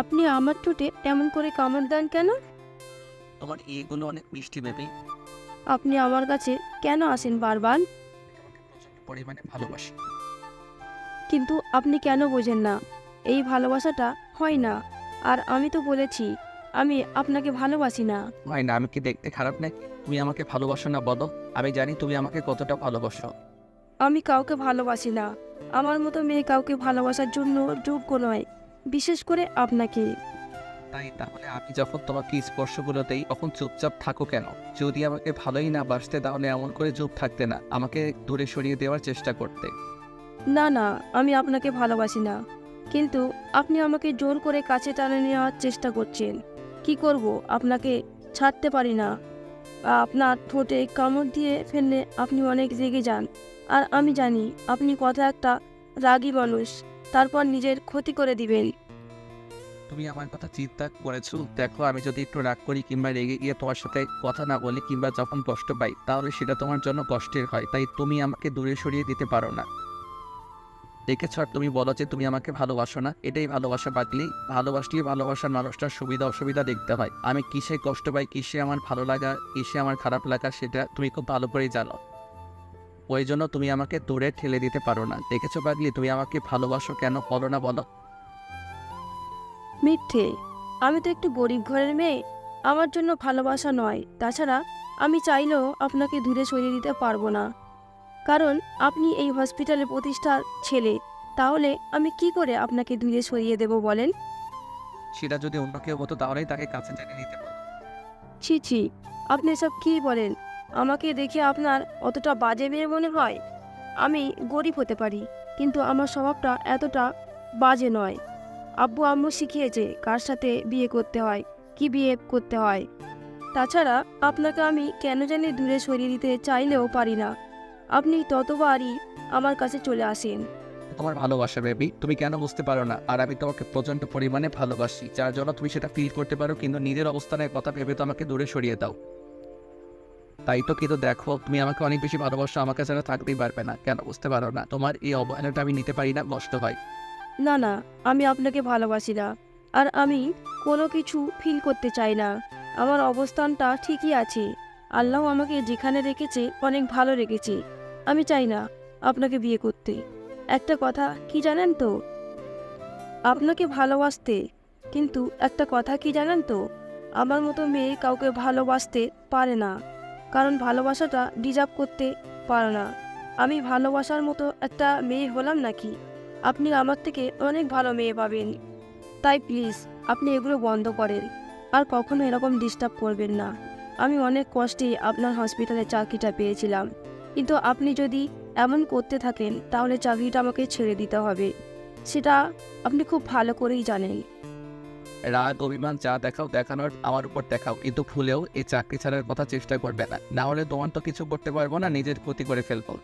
আপনি আমার ঠোঁটে এমন করে কামড় দেন কেন? তোমার এগুলো অনেক মিষ্টি বেবি। আপনি আমার কাছে কেন আসেন বারবার? পরিমাণে ভালোবাসি। কিন্তু আপনি কেন বোঝেন না? এই ভালোবাসাটা হয় না। আর আমি তো বলেছি আমি আপনাকে ভালোবাসি না। হয় না আমি কি দেখতে খারাপ নাকি? তুমি আমাকে ভালোবাসো না বলো। আমি জানি তুমি আমাকে কতটা ভালোবাসো। আমি কাউকে ভালোবাসি না। আমার মতো মেয়ে কাউকে ভালোবাসার জন্য যোগ্য নয়। বিশেষ করে আপনাকে। তাই তাহলে আমি যখন তোমাকে স্পর্শগুলো দেই তখন চুপচাপ থাকো কেন? যদি আমাকে ভালোই না বাসতে তাহলে এমন করে চুপ থাকতে না আমাকে দূরে সরিয়ে দেওয়ার চেষ্টা করতে। না না আমি আপনাকে ভালোবাসি না। কিন্তু আপনি আমাকে জোর করে কাছে টানে নেওয়ার চেষ্টা করছেন। কি করব? আপনাকে ছাড়তে পারি না। আপনার ঠোঁটে কামড় দিয়ে ফেললে আপনি অনেক রেগে যান। আর আমি জানি আপনি কথা একটা রাগী মানুষ। তারপর নিজের ক্ষতি করে দিবেন। তুমি আমার কথা চিন্তা করেছ? দেখো, আমি যদি একটু রাগ করি কিংবা রেগে গিয়ে তোমার সাথে কথা না বলি কিংবা যখন কষ্ট পাই, তাহলে সেটা তোমার জন্য কষ্টের হয়। তাই তুমি আমাকে দূরে সরিয়ে দিতে পারো না। দেখেছ, আর তুমি বলো যে তুমি আমাকে ভালোবাসো না। এটাই ভালোবাসা বাদলি ভালোবাসলে ভালোবাসার মানুষটার সুবিধা অসুবিধা দেখতে হয়। আমি কিসে কষ্ট পাই, কিসে আমার ভালো লাগা, কিসে আমার খারাপ লাগা, সেটা তুমি খুব ভালো করেই জানো। ওই জন্য তুমি আমাকে দূরে ঠেলে দিতে পারো না। দেখেছ বাদলি তুমি আমাকে ভালোবাসো কেন? বলো না বলো। মিথ্যে। আমি তো একটু গরিব ঘরের মেয়ে। আমার জন্য ভালোবাসা নয়। তাছাড়া আমি চাইলেও আপনাকে দূরে সরিয়ে দিতে পারব না। কারণ আপনি এই হসপিটালে প্রতিষ্ঠার ছেলে। তাহলে আমি কি করে আপনাকে দূরে সরিয়ে দেব বলেন? সেটা যদি অন্য কেউ হতো তাহলেই তাকে কাছে টেনে নিতে পারো ছি ছি। আপনি সব কী বলেন? আমাকে দেখে আপনার অতটা বাজে মেয়ে মনে হয়? আমি গরিব হতে পারি, কিন্তু আমার স্বভাবটা এতটা বাজে নয়। আব্বু আম্মু শিখিয়েছে কার সাথে বিয়ে করতে হয়, কি বিয়ে করতে হয়। তাছাড়া আপনাকে আমি কেন জানি দূরে সরিয়ে দিতে চাইলেও পারি না। আপনি ততবারই আমার কাছে চলে আসেন। তোমার ভালোবাসা, বেবি, তুমি কেন বুঝতে পারো না? আর আমি তোমাকে প্রচণ্ড পরিমাণে ভালোবাসি, যার জন্য তুমি সেটা ফিল করতে পারো, কিন্তু নিজের অবস্থানের কথা ভেবে তো আমাকে দূরে সরিয়ে দাও। তাই তো কিন্তু দেখো, তুমি আমাকে অনেক বেশি ভালোবাসো, আমাকে ছাড়া থাকতেই পারবে না। কেন? বুঝতে পারো না, তোমার এই অবহেলাটা আমি নিতে পারি না, কষ্ট হয়। না না, আমি আপনাকে ভালোবাসি না, আর আমি কোনো কিছু ফিল করতে চাই না। আমার অবস্থানটা ঠিকই আছে। আল্লাহ আমাকে যেখানে রেখেছে, অনেক ভালো রেখেছে। আমি চাই না আপনাকে বিয়ে করতে। একটা কথা কি জানেন তো? আপনাকে ভালোবাসতে, কিন্তু একটা কথা কি জানেন তো? আমার মতো মেয়ে কাউকে ভালোবাসতে পারে না। কারণ ভালোবাসাটা ডিজার্ভ করতে পারো না। আমি ভালোবাসার মতো একটা মেয়ে হলাম নাকি? আপনি আমার থেকে অনেক ভালো মেয়ে পাবেন। তাই প্লিজ আপনি এগুলো বন্ধ করেন। আর কখনো এরকম ডিস্টার্ব করবেন না। আমি অনেক কষ্টে আপনার হসপিটালে চাকরিটা পেয়েছিলাম। কিন্তু আপনি যদি এমন করতে থাকেন, তাহলে চাকরিটা আমাকে ছেড়ে দিতে হবে। সেটা আপনি খুব ভালো করেই জানেন। রাগ, অভিমান যা দেখাও দেখানোর আমার উপর দেখাও, কিন্তু ভুলেও এই চাকরি ছাড়ার কথা চেষ্টা করবে না। না হলে তোমার তো কিছু করতে পারব না, নিজের ক্ষতি করে ফেলব।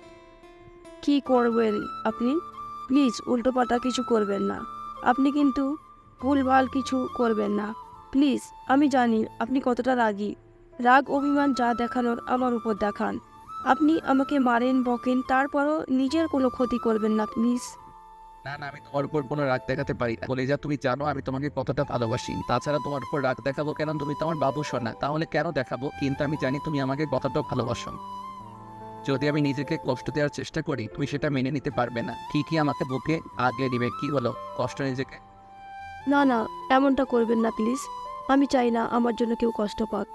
কি করবেন আপনি? প্লিজ, উল্টোপাল্টা কিছু করবেন না। আপনি কিন্তু ভুলভাল কিছু করবেন না। প্লিজ, আমি জানি আপনি কতটা রাগী। রাগ, অভিমান যা দেখানোর আমার উপর দেখান। আপনি আমাকে মারেন, বকেন, তারপরও নিজের কোনো ক্ষতি করবেন না, প্লিজ। না না, আমি তোমার উপর কোনো রাগ দেখাতে পারি না। বলে যা তুমি জানো আমি তোমাকে কতটা ভালোবাসি। তাছাড়া তোমার উপর রাগ দেখাবো কেন? তুমি তো আমার বাবু শোনা তাহলে কেন দেখাবো? কিন্তু আমি জানি তুমি আমাকে কতটা ভালোবাসো। যদি আমি নিজেকে কষ্ট দেওয়ার চেষ্টা করি, তুমি সেটা মেনে নিতে পারবে না। ঠিকই আমাকে বুকে আগলে দিবে কি হলো? কষ্ট নিজেকে? না না, এমনটা করবেন না, প্লিজ। আমি চাই না আমার জন্য কেউ কষ্ট পাক।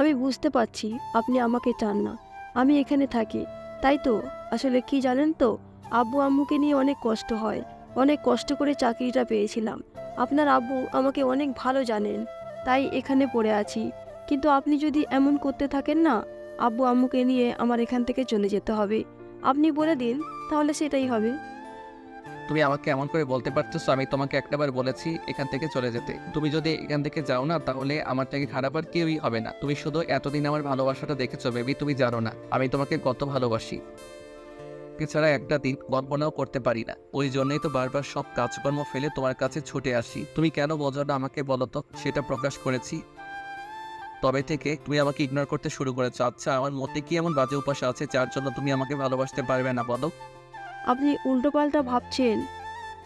আমি বুঝতে পারছি আপনি আমাকে চান না। আমি এখানে থাকি। তাই তো? আসলে কি জানেন তো? আব্বু আম্মুকে নিয়ে অনেক কষ্ট হয়। অনেক কষ্ট করে চাকরিটা পেয়েছিলাম। আপনার আব্বু আমাকে অনেক ভালো জানেন, তাই এখানে পড়ে আছি। কিন্তু আপনি যদি এমন করতে থাকেন না, আব্বু আম্মুকে নিয়ে আমার এখান থেকে চলে যেতে হবে। আপনি বলে দিন, তাহলে সেটাই হবে। তুমি আমাকে এমন করে বলতে পারতেছো, আমি তোমাকে একটাবার বলেছি এখান থেকে চলে যেতে। তুমি যদি এখান থেকে যাও না, তাহলে আমার থেকে খারাপ আর কেউই হবে না। তুমি শুধু এতদিন আমার ভালোবাসাটা দেখেছ, বেবি, তুমি জানো না। আমি তোমাকে কত ভালোবাসি। এছাড়া একটা দিন কল্পনাও করতে পারি না। ওই জন্যই তো বারবার সব কাজকর্ম ফেলে তোমার কাছে ছুটে আসি। তুমি কেন বোঝো আমাকে বলো তো? সেটা প্রকাশ করেছি। তবে থেকে তুমি আমাকে ইগনোর করতে শুরু করেছ। আচ্ছা আমার মধ্যে কি এমন বাজে উপাস আছে যার জন্য তুমি আমাকে ভালোবাসতে পারবে না, বলো? আপনি উল্টোপাল্টা ভাবছেন।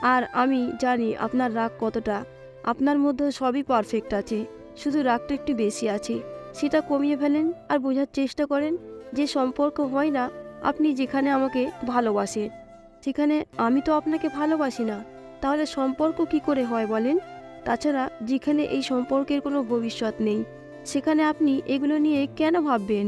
আর আমি জানি আপনার রাগ কতটা। আপনার মধ্যে সবই পারফেক্ট আছে। শুধু রাগটা একটু বেশি আছে। সেটা কমিয়ে ফেলেন আর বোঝার চেষ্টা করেন যে সম্পর্ক হয় না আপনি যেখানে আমাকে ভালোবাসেন, সেখানে আমি তো আপনাকে ভালোবাসি না। তাহলে সম্পর্ক কি করে হয় বলেন? তাছাড়া যেখানে এই সম্পর্কের কোনো ভবিষ্যৎ নেই, সেখানে আপনি এগুলো নিয়ে কেন ভাববেন?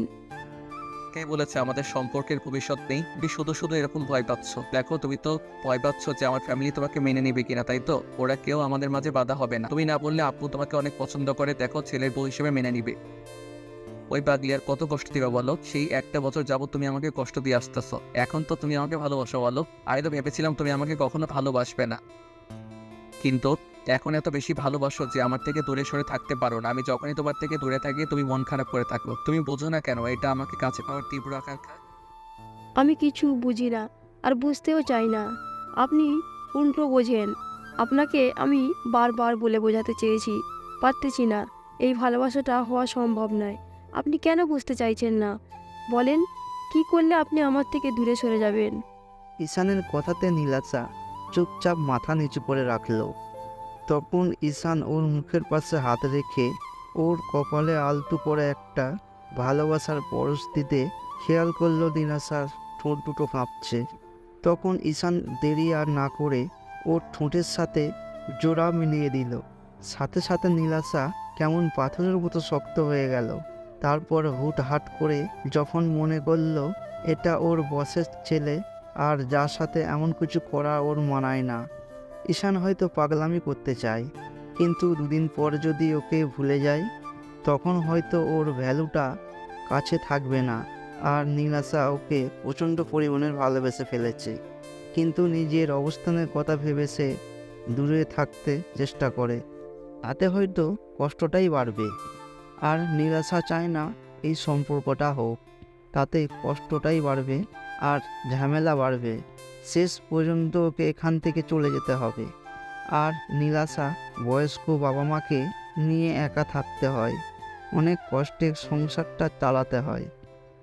কে বলেছে আমাদের সম্পর্কের ভবিষ্যৎ নেই? তুমি শুধু শুধু এরকম ভয় পাচ্ছ। দেখো, তুমি তো ভয় পাচ্ছ যে আমার ফ্যামিলি তোমাকে মেনে নেবে কিনা, তাই তো? ওরা কেউ আমাদের মাঝে বাধা হবে না। তুমি না বললে আপু তোমাকে অনেক পছন্দ করে, দেখো, ছেলের বউ হিসেবে মেনে নিবে। ওই পাগলি আর কত কষ্ট দিবা বলো? সেই একটা বছর যাবত তুমি আমাকে কষ্ট দিয়ে আসতেছো। এখন তো তুমি আমাকে ভালোবাসো বলো। আমি তো ভেবেছিলাম তুমি আমাকে কখনো ভালোবাসবে না। কিন্তু এখন এত বেশি ভালোবাসো যে আমার থেকে দূরে সরে থাকতে পারো না। আমি যখনই তোমার থেকে দূরে থাকি, তুমি মন খারাপ করে থাকো। তুমি বোঝো না কেন, এটা আমাকে কাছে পাওয়ার তীব্র আকাঙ্ক্ষা। আমি কিছু বুঝি না, আর বুঝতেও চাই না। আপনি উল্টো বোঝেন। আপনাকে আমি বারবার বলে বোঝাতে চেয়েছি। পারতেছি না। এই ভালোবাসাটা হওয়া সম্ভব নয়। আপনি কেন বুঝতে চাইছেন না? বলেন, কি করলে আপনি আমার থেকে দূরে সরে যাবেন? ঈশানের কথাতে নীলাচা চুপচাপ মাথা নিচু করে রাখল। তখন ঈশান ওর মুখের পাশে হাত রেখে ওর কপালে আলতু করে একটা ভালোবাসার পরশ দিতে খেয়াল করল নীলাশার ঠোঁট দুটো কাঁপছে। তখন ঈশান দেরি আর না করে ওর ঠোঁটের সাথে জোড়া মিলিয়ে দিল। সাথে সাথে নীলাশা কেমন পাথরের মতো শক্ত হয়ে গেল। তারপর হুট হাট করে যখন মনে করল এটা ওর বসের ছেলে আর যার সাথে এমন কিছু করা ওর মানায় না, ঈশান হয়তো পাগলামি করতে চায়। কিন্তু দুদিন পর যদি ওকে ভুলে যায়, তখন হয়তো ওর ভ্যালুটা কাছে থাকবে না আর নীলাশা ওকে প্রচণ্ড পরিমাণের ভালোবেসে ফেলেছে। কিন্তু নিজের অবস্থানের কথা ভেবে সে দূরে থাকতে চেষ্টা করে, তাতে হয়তো কষ্টটাই বাড়বে। আর নিরাশা চায় না এই সম্পর্কটা হোক। তাতে কষ্টটাই বাড়বে আর ঝামেলা বাড়বে। শেষ পর্যন্ত ওকে এখান থেকে চলে যেতে হবে। আর নিরাশা বয়স্ক বাবা মাকে নিয়ে একা থাকতে হয়। অনেক কষ্টে সংসারটা চালাতে হয়।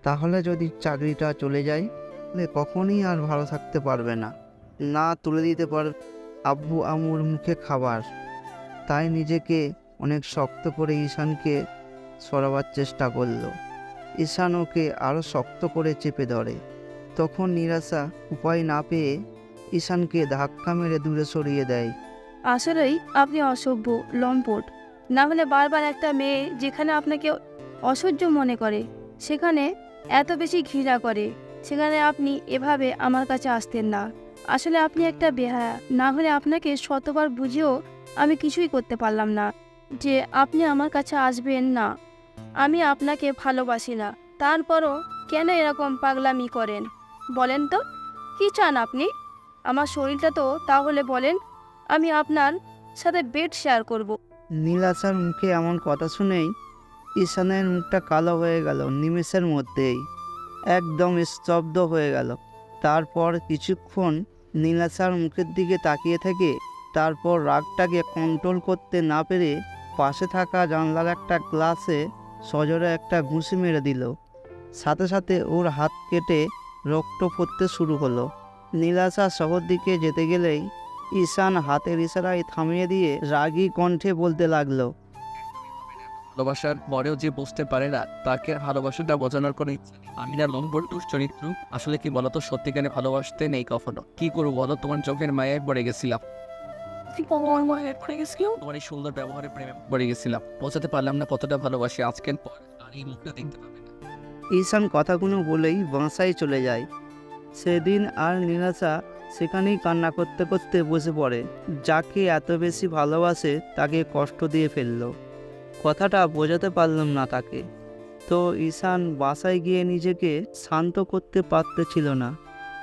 তাহলে যদি চাকরিটা চলে যায়, তাহলে কখনই আর ভালো থাকতে পারবে না। না তুলে দিতে পারবে আব্বু আমুর মুখে খাবার। তাই নিজেকে অনেক শক্ত করে ঈশানকে সরাবার চেষ্টা করল। ঈশান ওকে আরও শক্ত করে চেপে ধরে। তখন নিরাশা উপায় না পেয়ে ঈশানকে ধাক্কা মেরে দূরে সরিয়ে দেয়। আসলেই আপনি অসভ্য, লম্পট। না হলে বারবার একটা মেয়ে যেখানে আপনাকে অসহ্য মনে করে, সেখানে এত বেশি ঘৃণা করে, সেখানে আপনি এভাবে আমার কাছে আসতেন না। আসলে আপনি একটা বেহায়া। না হলে আপনাকে শতবার বুঝেও আমি কিছুই করতে পারলাম না যে আপনি আমার কাছে আসবেন না। আমি আপনাকে ভালোবাসি না। তারপরও কেন এরকম পাগলামি করেন? বলেন তো, কি চান আপনি? আমার শরীরটা তো তাহলে বলেন, আমি আপনার সাথে বেড শেয়ার করব। নীলাশার মুখে এমন কথা শুনেই ঈশানের মুখটা কালো হয়ে গেল নিমেষের মধ্যেই। একদম স্তব্ধ হয়ে গেল। তারপর কিছুক্ষণ নীলাশার মুখের দিকে তাকিয়ে থেকে তারপর রাগটাকে কন্ট্রোল করতে না পেরে পাশে থাকা জানলার একটা গ্লাসে সজোরে একটা ঘুষি মেরে দিল। সাথে সাথে ওর হাত কেটে রক্ত পড়তে শুরু হলো। নীলাশা শহর দিকে যেতে গেলেই ঈশান হাতের ইশারায় থামিয়ে দিয়ে রাগী কণ্ঠে বলতে লাগল, ভালোবাসার পরেও যে বুঝতে পারে না, তাকে ভালোবাসাটা বোঝানোর কোনো আমি না লম্বর দুশ্চরিত্র। আসলে কি বলতো, সত্যিকারে ভালোবাসতে নেই কখনো। কি করব বলো, তোমার চোখের মায়ায় পড়ে গেছিলাম। তোমার এই সুন্দর ব্যবহারে প্রেমে পড়ে গেছিলাম। বোঝাতে পারলাম না কতটা ভালোবাসি আজকের পর আর এই মুখটা দেখতে পাবে না। ঈশান কথাগুলো বলেই বাসায় চলে যায়। সেদিন আর নীলাশা সেখানেই কান্না করতে করতে বসে পড়ে। যাকে এত বেশি ভালোবাসে তাকে কষ্ট দিয়ে ফেলল। কথাটা বোঝাতে পারলাম না তাকে। তো ঈশান বাসায় গিয়ে নিজেকে শান্ত করতে পারতেছিল না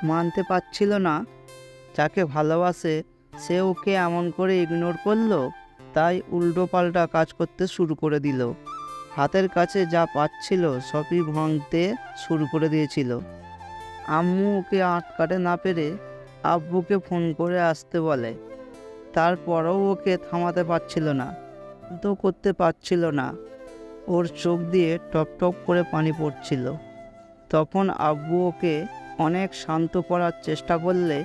মানতে পারছিল না। যাকে ভালোবাসে সে ওকে এমন করে ইগনোর করল, তাই উল্টো পাল্টা কাজ করতে শুরু করে দিল। হাতের কাছে যা পাচ্ছিল সবই ভাঙতে শুরু করে দিয়েছিল। আম্মু ওকে আটকাতে না পেরে আব্বুকে ফোন করে আসতে বলে। তারপরেও ওকে থামাতে পারছিল না, তো করতে পারছিল না। ওর চোখ দিয়ে টপ টপ করে পানি পড়ছিল। তখন আব্বু ওকে অনেক শান্ত করার চেষ্টা করলে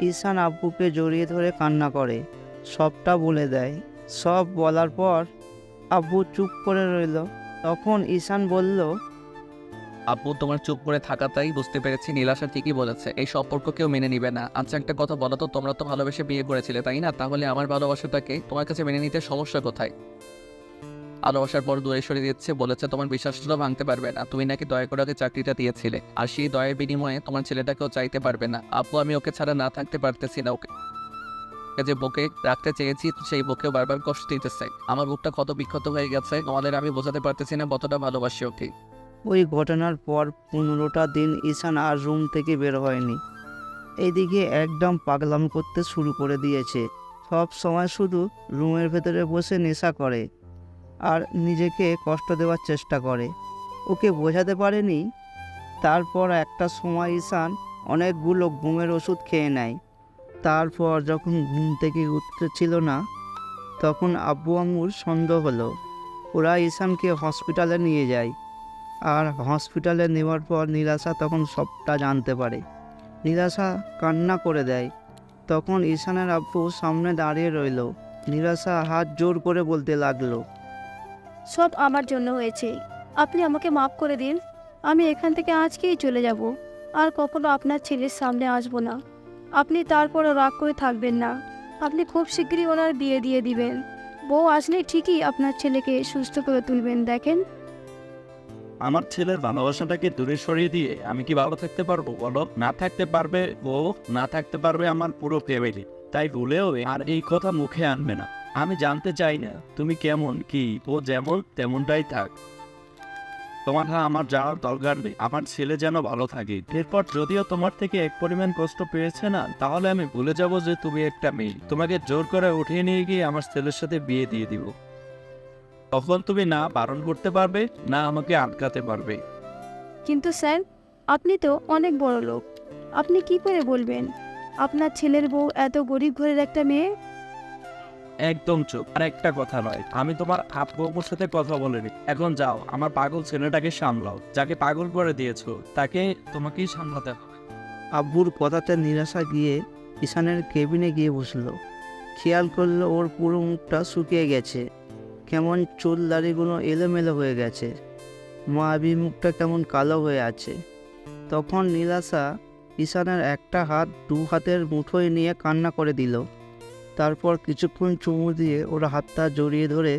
ঈশান আব্বুকে জড়িয়ে ধরে কান্না করে। সবটা বলে দেয়। সব বলার পর আব্বু চুপ করে রইল। তখন ঈশান বলল, আব্বু, তোমার চুপ করে থাকাটাই বুঝতে পেরেছি। নীলাশা ঠিকই বলেছে, এই সম্পর্ক কেউ মেনে নিবে না। আচ্ছা একটা কথা বলো তো, তোমরা তো ভালোবেসে বিয়ে করেছিলে, তাই না? তাহলে আমার ভালোবাসাটাকে তোমার কাছে মেনে নিতে সমস্যা কোথায়? ভালোবাসার পর দূরে সরে দিচ্ছে বলেছে, তোমার বিশ্বাসটা ভাঙতে পারবে না। তুমি নাকি দয়া করে ওকে চাকরিটা দিয়েছিলে। আর সেই দয়ের বিনিময়ে তোমার ছেলেটাকেও চাইতে পারবে না। আপু, আমি ওকে ছাড়া না থাকতে পারতেছি না ওকে। যে বুকে রাখতে চেয়েছি, সেই বুকেও বারবার কষ্ট দিতেছে। আমার বুকটা কত বিক্ষত হয়ে গেছে। তোমাদের আমি বোঝাতে পারতেছি না কতটা ভালোবাসি ওকে। ওই ঘটনার পর পনেরোটা দিন ঈশান আর রুম থেকে বের হয়নি। এইদিকে একদম পাগলাম করতে শুরু করে দিয়েছে। সব সময় শুধু রুমের ভেতরে বসে নেশা করে। আর নিজেকে কষ্ট দেওয়ার চেষ্টা করে। ওকে বোঝাতে পারেনি। তারপর একটা সময় ঈশান অনেকগুলো ঘুমের ওষুধ খেয়ে নেয়। তারপর যখন ঘুম থেকে উঠতেছিল না, তখন আব্বু আম্মুর সন্দেহ হলো, ওরা ঈশানকে হসপিটালে নিয়ে যায়। আর হসপিটালে নেওয়ার পর নীলাশা তখন সবটা জানতে পারে। নীলাশা কান্না করে দেয়। তখন ঈশানের আব্বু সামনে দাঁড়িয়ে রইল। নীলাশা হাত জোর করে বলতে লাগল সব আমার জন্য হয়েছে। আপনি আমাকে মাফ করে দিন। আমি এখান থেকে আজকেই চলে যাব। আর কখনো আপনার ছেলের সামনে আসব না। আপনি তারপরও রাগ করে থাকবেন না। আপনি খুব শীঘ্রই ওনার বিয়ে দিয়ে দিবেন। বউ আসলে ঠিকই আপনার ছেলেকে সুস্থ করে তুলবেন, দেখেন। আমার ছেলের ভালোবাসাটাকে দূরে সরিয়ে দিয়ে আমি কি ভালো থাকতে পারব, বলো? না থাকতে পারবে ও না থাকতে পারবে আমার পুরো ফ্যামিলি তাই ভুলেও আর এই কথা মুখে আনবে না। আমি জানতে চাই না, তুমি কেমন, কি? ও যেমন, তেমনটাই থাক। তোমার আমার যাওয়ার দরকার নেই। আমার ছেলে যেন ভালো থাকে। এরপর যদিও তোমার থেকে এক পরিমাণ কষ্ট পেয়েছে না, তাহলে আমি ভুলে যাব যে তুমি একটা মেয়ে। তোমাকে জোর করে উঠিয়ে নিয়ে গিয়ে আমার ছেলের সাথে বিয়ে দিয়ে দিব। তখন তুমি না বারণ করতে পারবে, না আমাকে আটকাতে পারবে। কিন্তু স্যার, আপনি তো অনেক বড় লোক আপনি কি করে বলবেন? আপনার ছেলের বউ এত গরিব ঘরের একটা মেয়ে? একদম চুপ। আর একটা কথা নয়, আমি তোমার আব্বুর সাথে কথা বলিনি। এখন যাও, আমার পাগল ছেলেটাকে সামলাও, যাকে পাগল করে দিয়েছ, তাকে তোমাকেই সামলাতে হবে। আব্বুর কথাতে নিরাশা গিয়ে ঈশানের কেবিনে গিয়ে বসল। খেয়াল করল ওর পুরো মুখটা শুকিয়ে গেছে। কেমন চুল দাড়িগুলো এলোমেলো হয়ে গেছে। মায়াবী মুখটা কেমন কালো হয়ে আছে। তখন নীলাশা ঈশানের একটা হাত দু হাতের মুঠোয় নিয়ে কান্না করে দিল। তারপর কিছুক্ষণ চুমু দিয়ে ওর হাতটা জড়িয়ে ধরে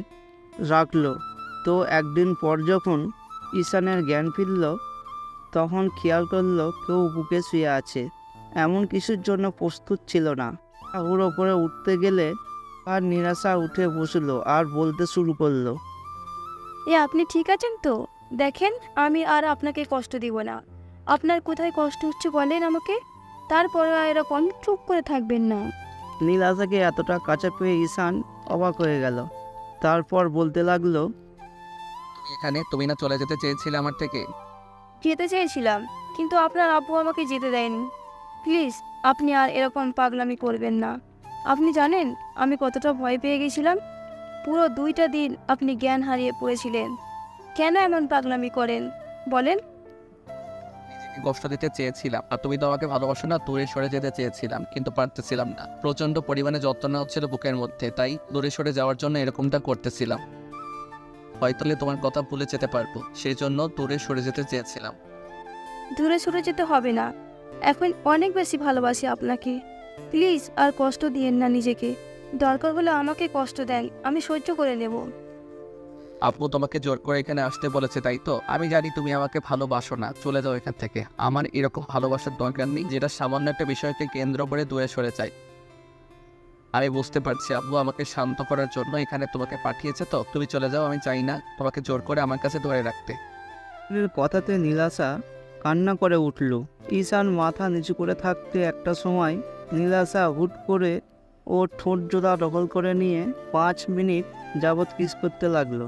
রাখল। তো একদিন পর যখন ঈশানের জ্ঞান ফিরল, তখন খেয়াল করল কেউ বুকে শুয়ে আছে। এমন কিছুর জন্য প্রস্তুত ছিল না। ওর ওপরে উঠতে গেলে আর নিরাশা উঠে বসল আর বলতে শুরু করল, এ, আপনি ঠিক আছেন তো? দেখেন, আমি আর আপনাকে কষ্ট দিব না। আপনার কোথায় কষ্ট হচ্ছে বলেন আমাকে? তারপরে এরকম চুপ করে থাকবেন না। নীলাশাকে এতটা কাছে পেয়ে ঈশান অবাক হয়ে গেল। তারপর বলতে লাগল এখানে? তুমি না চলে যেতে চেয়েছিলে আমার থেকে? যেতে চেয়েছিলাম কিন্তু আপনার আব্বু আমাকে যেতে দেয়নি। প্লিজ আপনি আর এরকম পাগলামি করবেন না। আপনি জানেন আমি কতটা ভয় পেয়ে গেছিলাম? পুরো দুইটা দিন আপনি জ্ঞান হারিয়ে পড়েছিলেন। কেন এমন পাগলামি করেন? বলেন। নিজেকে কষ্ট দিতে চেয়েছিলাম। আর তুমি তো আমাকে ভালোবাসো না, দূরে সরে যেতে চেয়েছিলাম, কিন্তু পারতেছিলাম না। প্রচণ্ড পরিমাণে যন্ত্রণা হচ্ছিল বুকের মধ্যে, তাই দূরে সরে যাওয়ার জন্য এরকমটা করতেছিলাম। হয়তো তোমার কথা ভুলে যেতে পারব সেই জন্য দূরে সরে যেতে চেয়েছিলাম। দূরে সরে যেতে হবে না। এখন অনেক বেশি ভালোবাসি আপনাকে। প্লিজ আর কষ্ট দিয়েন না নিজেকে। দরকার হলে আমাকে কষ্ট দেন, আমি সহ্য করে নেব। আপু তোমাকে জোর করে এখানে আসতে বলেছে, তাই তো? আমি জানি তুমি আমাকে ভালোবাসো না। চলে যাও এখান থেকে। আমার এরকম ভালোবাসার দরকার নেই, যেটা সামান্য একটা বিষয়কে কেন্দ্র করে দূরে সরে যায়। আমি বুঝতে পারছি আব্বু আমাকে শান্ত করার জন্য এখানে তোমাকে পাঠিয়েছে তো। তুমি চলে যাও, আমি চাই না তোমাকে জোর করে আমার কাছে ধরে রাখতে। কথাতে নীলাশা কান্না করে উঠল। ঈশান মাথা নিচু করে থাকতে একটা সময় নীলাশা হুট করে ও ঠোঁট জোড়া দখল করে নিয়ে পাঁচ মিনিট যাবৎ কিস করতে লাগল।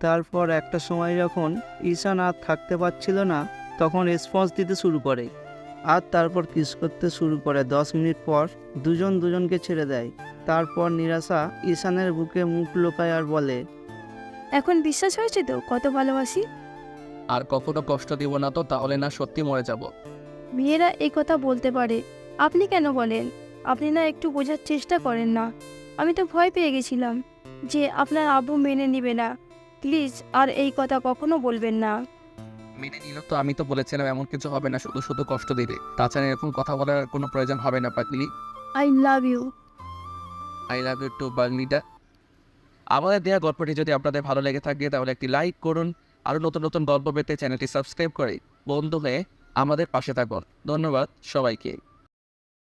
তারপর একটা সময় যখন ঈশান আর থাকতে পারছিল না তখন রেসপন্স দিতে শুরু করে। আর তারপর কিস করতে শুরু করে। দশ মিনিট পর দুজন দুজনকে ছেড়ে দেয়। তারপর নিরাশা ঈশানের বুকে মুখ লোকায় আর বলে এখন বিশ্বাস হয়েছে তো কত ভালোবাসি? আর কখনো কষ্ট দিব না তো তাহলে না সত্যি মরে যাব। মেয়েরা এই কথা বলতে পারে। আপনি কেন বলেন? আপনি না একটু বোঝার চেষ্টা করেন না। আমি তো ভয় পেয়ে গেছিলাম যে আপনার আব্বু মেনে নেবে না। প্লিজ আর এই কথা কখনো বলবেন না। মেনে নিল তো আমি তো বলেছিলাম এমন কিছু হবে না শুধু শুধু কষ্ট দিবে। তাছাড়া এরকম কথা বলার কোনো প্রয়োজন হবে না পাগলি। I love you I love you too বাগলিটা আমাদের দেওয়া গল্পটি যদি আপনাদের ভালো লেগে থাকে তাহলে একটি লাইক করুন। আরও নতুন নতুন গল্প পেতে চ্যানেলটি সাবস্ক্রাইব করে বন্ধু হয়ে আমাদের পাশে থাকুন। ধন্যবাদ সবাইকে।